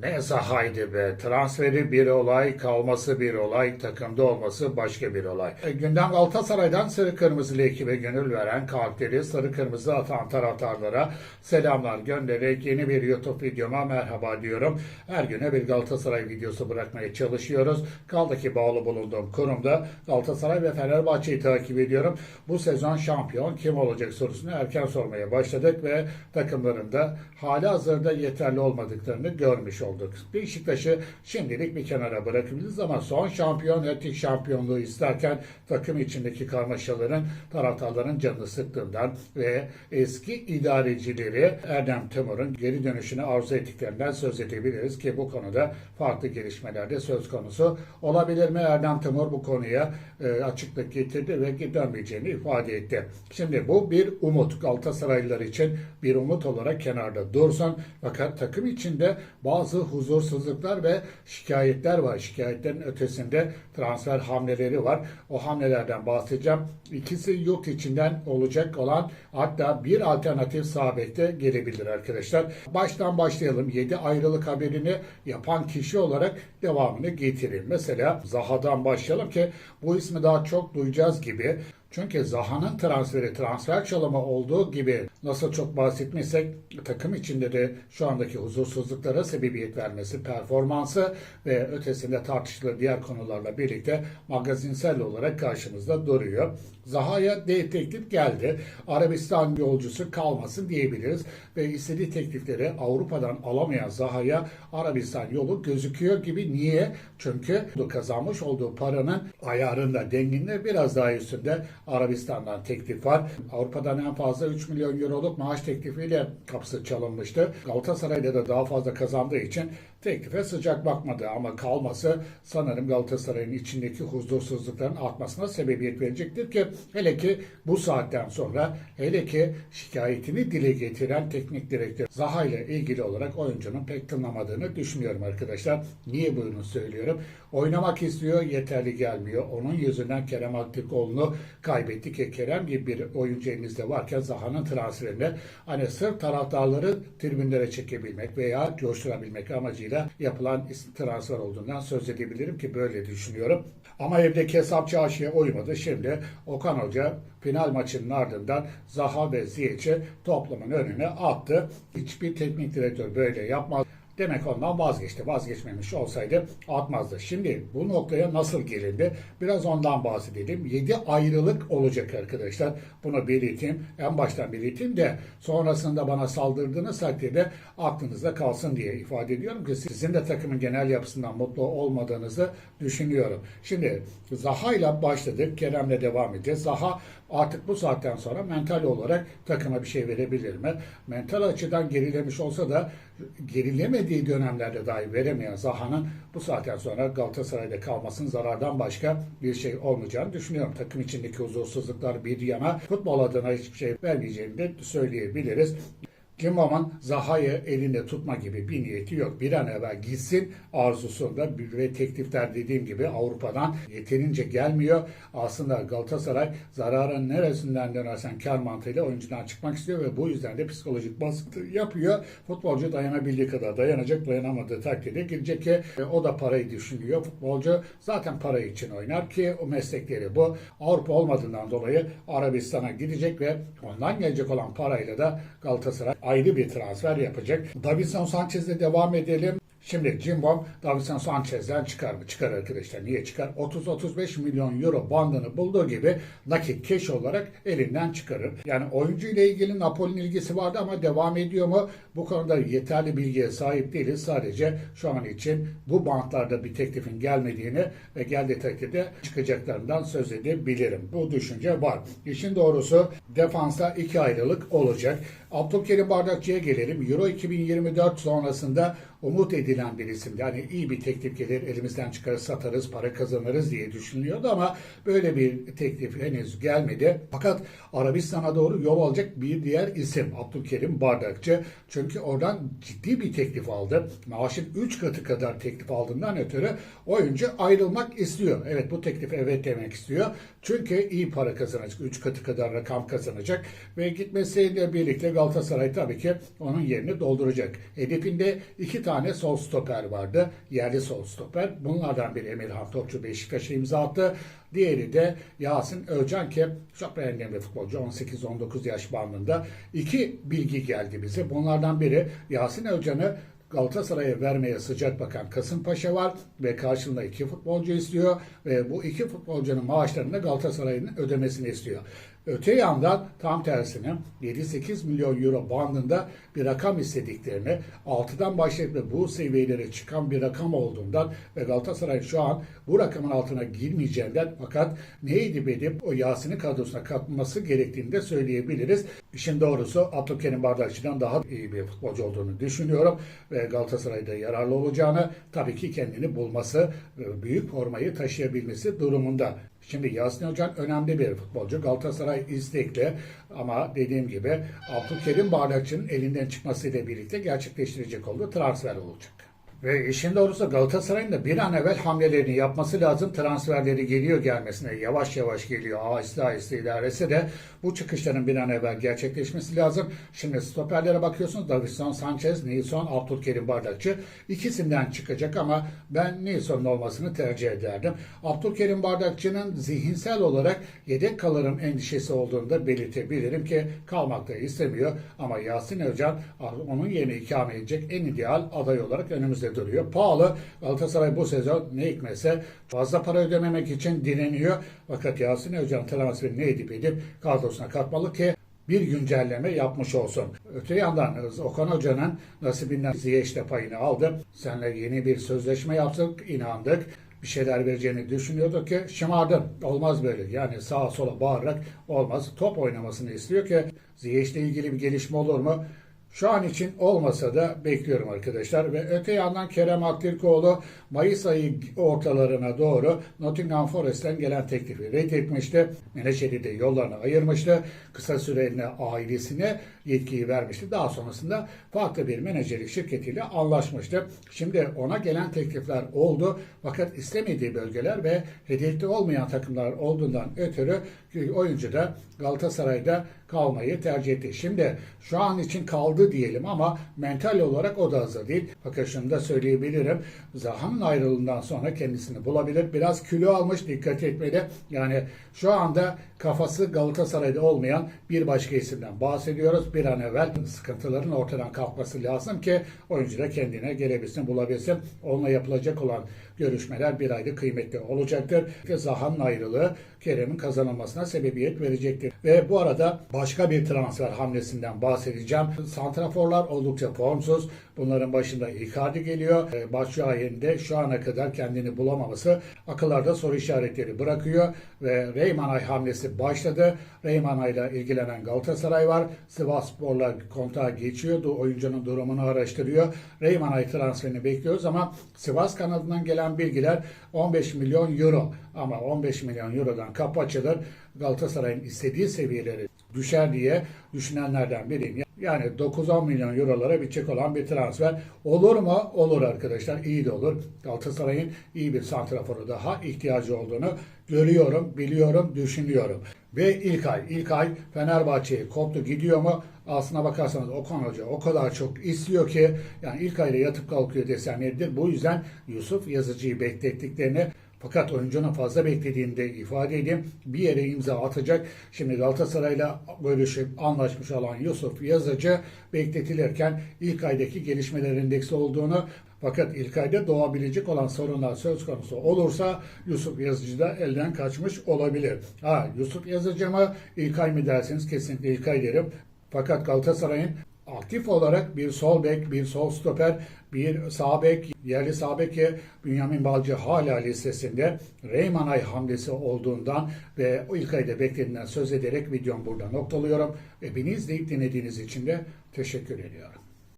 Ne Zaha'ydı be. Transferi bir olay, kalması bir olay, takımda olması başka bir olay. E, gündem Galatasaray'dan Sarı Kırmızılı ekibe gönül veren karakteri Sarı Kırmızı atan taraftarlara selamlar göndererek yeni bir YouTube videoma merhaba diyorum. Her güne bir Galatasaray videosu bırakmaya çalışıyoruz. Kaldı ki bağlı bulunduğum kurumda Galatasaray ve Fenerbahçe'yi takip ediyorum. Bu sezon şampiyon kim olacak sorusunu erken sormaya başladık ve takımların da hali hazırda yeterli olmadıklarını görmüş olduk. Beşiktaş'ı şimdilik bir kenara bırakabiliriz ama son şampiyon ettik şampiyonluğu isterken takım içindeki karmaşaların taraftarların canını sıktığından ve eski idarecileri Erdem Timur'un geri dönüşünü arzu ettiklerinden söz edebiliriz ki bu konuda farklı gelişmeler de söz konusu olabilir mi? Erdem Timur bu konuya e, açıklık getirdi ve dönmeyeceğini ifade etti. Şimdi bu bir umut. Galatasaraylılar için bir umut olarak kenarda dursun. Fakat takım içinde bazı huzursuzluklar ve şikayetler var. Şikayetlerin ötesinde transfer hamleleri var. O hamlelerden bahsedeceğim. İkisi yurt içinden olacak olan hatta bir alternatif sağ bekte gelebilir arkadaşlar. Baştan başlayalım. 7 ayrılık haberini yapan kişi olarak devamını getireyim. Mesela Zaha'dan başlayalım ki bu ismi daha çok duyacağız gibi. Çünkü Zaha'nın transferi, transfer çalımı olduğu gibi nasıl çok bahsetmişsek takım içinde de şu andaki huzursuzluklara sebebiyet vermesi, performansı ve ötesinde tartışılır diğer konularla birlikte magazinsel olarak karşımızda duruyor. Zaha'ya de teklif geldi. Arabistan yolcusu kalmasın diyebiliriz ve istediği teklifleri Avrupa'dan alamayan Zaha'ya Arabistan yolu gözüküyor gibi. Niye? Çünkü kazanmış olduğu paranın ayarında, denginde biraz daha üstünde Arabistan'dan teklif var. Avrupa'dan en fazla 3 milyon euroluk maaş teklifiyle kapısı çalınmıştı. Galatasaray'da da daha fazla kazandığı için teklife sıcak bakmadı ama kalması sanırım Galatasaray'ın içindeki huzursuzlukların artmasına sebebiyet verecektir ki hele ki bu saatten sonra hele ki şikayetini dile getiren teknik direktör Zaha ile ilgili olarak oyuncunun pek tınlamadığını düşünüyorum arkadaşlar. Niye bunu söylüyorum? Oynamak istiyor, yeterli gelmiyor. Onun yüzünden Kerem Aktürkoğlu'nu kaybettik ki Kerem gibi bir oyuncu elinizde varken Zaha'nın transferinde hani sırf taraftarları tribünlere çekebilmek veya coşturabilmek amacıyla yapılan transfer olduğundan söz edebilirim ki böyle düşünüyorum. Ama evdeki hesapçı aşıya uymadı. Şimdi Okan Hoca final maçının ardından Zaha ve Ziyech'i toplumun önüne attı. Hiçbir teknik direktör böyle yapmaz. Demek ondan vazgeçti. Vazgeçmemiş olsaydı atmazdı. Şimdi bu noktaya nasıl gelindi? Biraz ondan bahsedelim. 7 ayrılık olacak arkadaşlar. Bunu belirteyim. En baştan belirteyim de sonrasında bana saldırdığınız takdirde aklınızda kalsın diye ifade ediyorum ki sizin de takımın genel yapısından mutlu olmadığınızı düşünüyorum. Şimdi Zaha ile başladık. Kerem'le devam edeceğiz. Zaha artık bu saatten sonra mental olarak takıma bir şey verebilir mi? Mental açıdan gerilemiş olsa da gerilemediği dönemlerde dahi veremeyen Zaha'nın bu saatten sonra Galatasaray'da kalmasının zarardan başka bir şey olmayacağını düşünüyorum. Takım içindeki huzursuzluklar bir yana futbol adına hiçbir şey vermeyeceğini de söyleyebiliriz. Kimam'ın Zaha'yı elinde tutma gibi bir niyeti yok. Bir an evvel gitsin arzusunda ve teklifler dediğim gibi Avrupa'dan yeterince gelmiyor. Aslında Galatasaray zararın neresinden dönersen kar mantığıyla oyuncudan çıkmak istiyor ve bu yüzden de psikolojik baskı yapıyor. Futbolcu dayanabildiği kadar dayanacak, dayanamadığı takdirde girecek ki e, o da parayı düşünüyor. Futbolcu zaten para için oynar ki o meslekleri bu. Avrupa olmadığından dolayı Arabistan'a gidecek ve ondan gelecek olan parayla da Galatasaray ayrı bir transfer yapacak. Davinson Sanchez'le devam edelim. Şimdi Cimbom Davinson Sanchez'den çıkar mı? Çıkar arkadaşlar. Niye çıkar? 30-35 milyon euro bandını bulduğu gibi nakit cash olarak elinden çıkarır. Yani oyuncu ile ilgili Napoli'nin ilgisi vardı ama devam ediyor mu? Bu konuda yeterli bilgiye sahip değiliz. Sadece şu an için bu bantlarda bir teklifin gelmediğini ve geldiği takdirde çıkacaklarından söz edebilirim. Bu düşünce var. İşin doğrusu defansta iki ayrılık olacak. Abdülkerim Bardakçı'ya gelelim. Euro 2024 sonrasında umut edilen bir isim. Yani iyi bir teklif gelir, elimizden çıkarır, satarız, para kazanırız diye düşünülüyordu ama böyle bir teklif henüz gelmedi. Fakat Arabistan'a doğru yol alacak bir diğer isim Abdülkerim Bardakçı. Çünkü oradan ciddi bir teklif aldı. Maaşın 3 katı kadar teklif aldığından ötürü oyuncu ayrılmak istiyor. Evet bu teklif evet demek istiyor. Çünkü iyi para kazanacak. 3 katı kadar rakam kazanacak. Ve gitmesiyle birlikte Galatasaray tabii ki onun yerini dolduracak. Hedefinde iki tane tane sol stoper vardı. Yerli sol stoper. Bunlardan biri Emirhan Topçu Beşiktaş'a imza attı. Diğeri de Yasin Özcan ki çok bir futbolcu. 18-19 yaş bandında. İki bilgi geldi bize. Bunlardan biri Yasin Özcan'ı Galatasaray'a vermeye sıcak bakan Kasımpaşa var ve karşılığında iki futbolcu istiyor ve bu iki futbolcunun maaşlarını da Galatasaray'ın ödemesini istiyor. Öte yandan tam tersine 7-8 milyon euro bandında bir rakam istediklerini 6'dan başlayıp bu seviyelere çıkan bir rakam olduğundan ve Galatasaray şu an bu rakamın altına girmeyeceğinden fakat neydi bedip o Yasin'i kadrosuna katması gerektiğini de söyleyebiliriz. İşin doğrusu Abdülkerim Bardakçı'dan daha iyi bir futbolcu olduğunu düşünüyorum ve Galatasaray'da yararlı olacağını tabii ki kendini bulması, e, büyük formayı taşıyabilmesi durumunda. Şimdi Yasin Hocam önemli bir futbolcu. Galatasaray istekli ama dediğim gibi Abdülkerim Bardakçı'nın elinden çıkmasıyla birlikte gerçekleştirecek olduğu transfer olacak. Ve işin doğrusu Galatasaray'ın da bir an evvel hamlelerini yapması lazım. Transferleri geliyor gelmesine yavaş yavaş geliyor. Aheste aheste ilerisi de bu çıkışların bir an evvel gerçekleşmesi lazım. Şimdi stoperlere bakıyorsunuz. Davison Sanchez, Nilsson, Abdülkerim Bardakçı ikisinden çıkacak ama ben Nilsson'un olmasını tercih ederdim. Abdülkerim Bardakçı'nın zihinsel olarak yedek kalırım endişesi olduğunu da belirtebilirim ki kalmak da istemiyor. Ama Yasin Özcan onun yerine ikame edecek en ideal aday olarak önümüzde duruyor. Pahalı. Galatasaray bu sezon ne hikmetse fazla para ödememek için direniyor. Fakat Yasin Özcan transferi ne edip edip kadrosuna katmalı ki bir güncelleme yapmış olsun. Öte yandan Okan Hoca'nın nasibinden Ziyech'te payını aldı. Seninle yeni bir sözleşme yaptık, inandık. Bir şeyler vereceğini düşünüyorduk ki şımardın. Olmaz böyle. Yani sağa sola bağırarak olmaz. Top oynamasını istiyor ki Ziyech'le ilgili bir gelişme olur mu? Şu an için olmasa da bekliyorum arkadaşlar. Ve öte yandan Kerem Aktürkoğlu Mayıs ayı ortalarına doğru Nottingham Forest'ten gelen teklifi reddetmişti. Menajeri de yollarını ayırmıştı. Kısa süreliğine ailesine yetkiyi vermişti. Daha sonrasında farklı bir menajerlik şirketiyle anlaşmıştı. Şimdi ona gelen teklifler oldu. Fakat istemediği bölgeler ve hedefte olmayan takımlar olduğundan ötürü oyuncu da Galatasaray'da kalmayı tercih etti. Şimdi şu an için kaldı diyelim ama mental olarak o da hazır değil. Fakat şunu da söyleyebilirim. Zaha'nın ayrılığından sonra kendisini bulabilir. Biraz kilo almış dikkat etmeli. Yani şu anda kafası Galatasaray'da olmayan bir başka isimden bahsediyoruz. Bir an evvel sıkıntıların ortadan kalkması lazım ki oyuncu da kendine gelebilsin, bulabilsin. Onunla yapılacak olan görüşmeler bir ayda kıymetli olacaktır. Zaha'nın ayrılığı Kerem'in kazanılmasına sebebiyet verecektir. Ve bu arada başka bir transfer hamlesinden bahsedeceğim. Santraforlar oldukça formsuz. Bunların başında Icardi geliyor. E, Başşuay'ın de şu ana kadar kendini bulamaması akıllarda soru işaretleri bırakıyor ve Reymanay hamlesi başladı. Reymanay ile ilgilenen Galatasaray var. Sivasspor'la kontağa geçiyordu. Oyuncunun durumunu araştırıyor. Reymanay transferini bekliyoruz ama Sivas kanadından gelen bilgiler 15 milyon euro ama 15 milyon eurodan kapı açılır. Galatasaray'ın istediği seviyeleri düşer diye düşünenlerden biriyim. Yani 9-10 milyon eurolara bitecek olan bir transfer. Olur mu? Olur arkadaşlar. İyi de olur. Galatasaray'ın iyi bir santraforu daha ihtiyacı olduğunu görüyorum, biliyorum, düşünüyorum. Ve ilk ay, ilk ay Fenerbahçe'ye koptu gidiyor mu? Aslına bakarsanız Okan Hoca o kadar çok istiyor ki yani ilk ayda yatıp kalkıyor desem yeridir. Bu yüzden Yusuf Yazıcı'yı beklettiklerini fakat oyuncunun fazla beklediğini de ifade edeyim. Bir yere imza atacak. Şimdi Galatasaray'la görüşüp anlaşmış olan Yusuf Yazıcı bekletilirken ilk aydaki gelişmeler endeksi olduğunu fakat ilk ayda doğabilecek olan sorunlar söz konusu olursa Yusuf Yazıcı da elden kaçmış olabilir. Ha Yusuf Yazıcı mı ilk ay mı derseniz kesinlikle ilk ay derim. Fakat Galatasaray'ın aktif olarak bir sol bek, bir sol stoper, bir sağ bek, yerli sağ beki Bünyamin Balcı hala listesinde Reymanay hamlesi olduğundan ve o ilk ayda beklediğinden söz ederek videomu burada noktalıyorum. Ve beni izleyip dinlediğiniz için de teşekkür ediyorum.